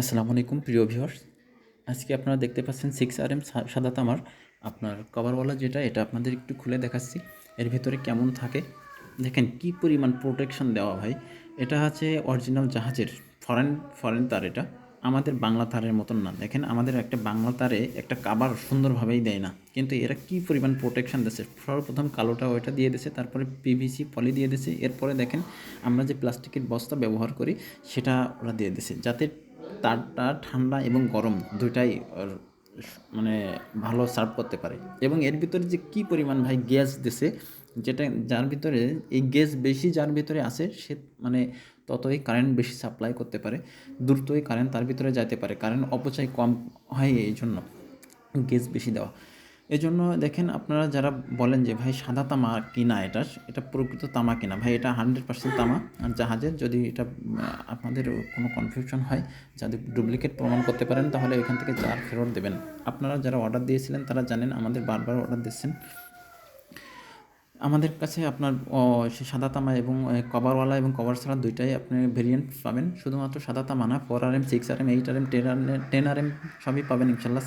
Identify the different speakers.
Speaker 1: আসসালামু আলাইকুম, প্রিয় ভিউয়ার্স আজকে আপনারা দেখতে পাচ্ছেন সিক্স আর এম সাদা তামার। আপনার কভারওয়ালা যেটা, এটা আপনাদের একটু খুলে দেখাচ্ছি। এর ভিতরে কেমন থাকে? দেখেন কি পরিমাণ প্রোটেকশন দেওয়া ভাই। এটা হচ্ছে অরিজিনাল জাহাজের ফরেন ফরেন তার এটা। আমাদের বাংলা তারের মতন না। দেখেন আমাদের একটা বাংলা তারে একটা কাবার সুন্দরভাবেই দেয় না। কিন্তু এরা কি পরিমাণ প্রোটেকশন দিচ্ছে? সর্বপ্রথম কালোটা ওইটা দিয়ে দিছে, তারপরে পিভিসি পলি দিয়ে দিছে। এরপরে দেখেন আমরা যে প্লাস্টিকের বস্তা ব্যবহার করি, সেটা ওরা দিয়ে দিছে। যাতে তারটা ঠান্ডা এবং গরম দুইটাই মানে ভালো সার্ভ করতে পারে। এবং এর ভিতরে যে কি পরিমাণ ভাই গ্যাস দিছে, যেটা যার ভিতরে, এই গ্যাস বেশি যার ভিতরে আছে, সে মানে ততই কারেন্ট বেশি সাপ্লাই করতে পারে, দ্রুতই কারেন্ট তার ভিতরে যাইতে পারে। কারেন্ট অপচয় কম হয় এই জন্য, গ্যাস বেশি দেওয়া। এই জন্য দেখেন আপনারা যারা বলেন যে, ভাই, সাদা তামা কিনা এটা? এটা প্রকৃত তামা কিনা? ভাই, এটা হান্ড্রেড পার্সেন্ট তামা আর জাহাজের। যদি এটা আপনাদের কোনো কনফিউশন হয় যাদের ডুপ্লিকেট প্রমাণ করতে পারেন, তাহলে এখান থেকে জার ফেরত দেবেন। আপনারা যারা অর্ডার দিয়েছিলেন, তারা জানেন, আমাদের বারবার অর্ডার দিচ্ছেন। আমাদের কাছে আপনার সাদা তামা এবং কভারওয়ালা এবং কভার ছাড়া দুইটাই আপনি ভেরিয়েন্ট পাবেন। শুধুমাত্র সাদা তামা না four R M six R M eight R M ten R M ten R M সবই পাবেন, ইনশাল্লাহ।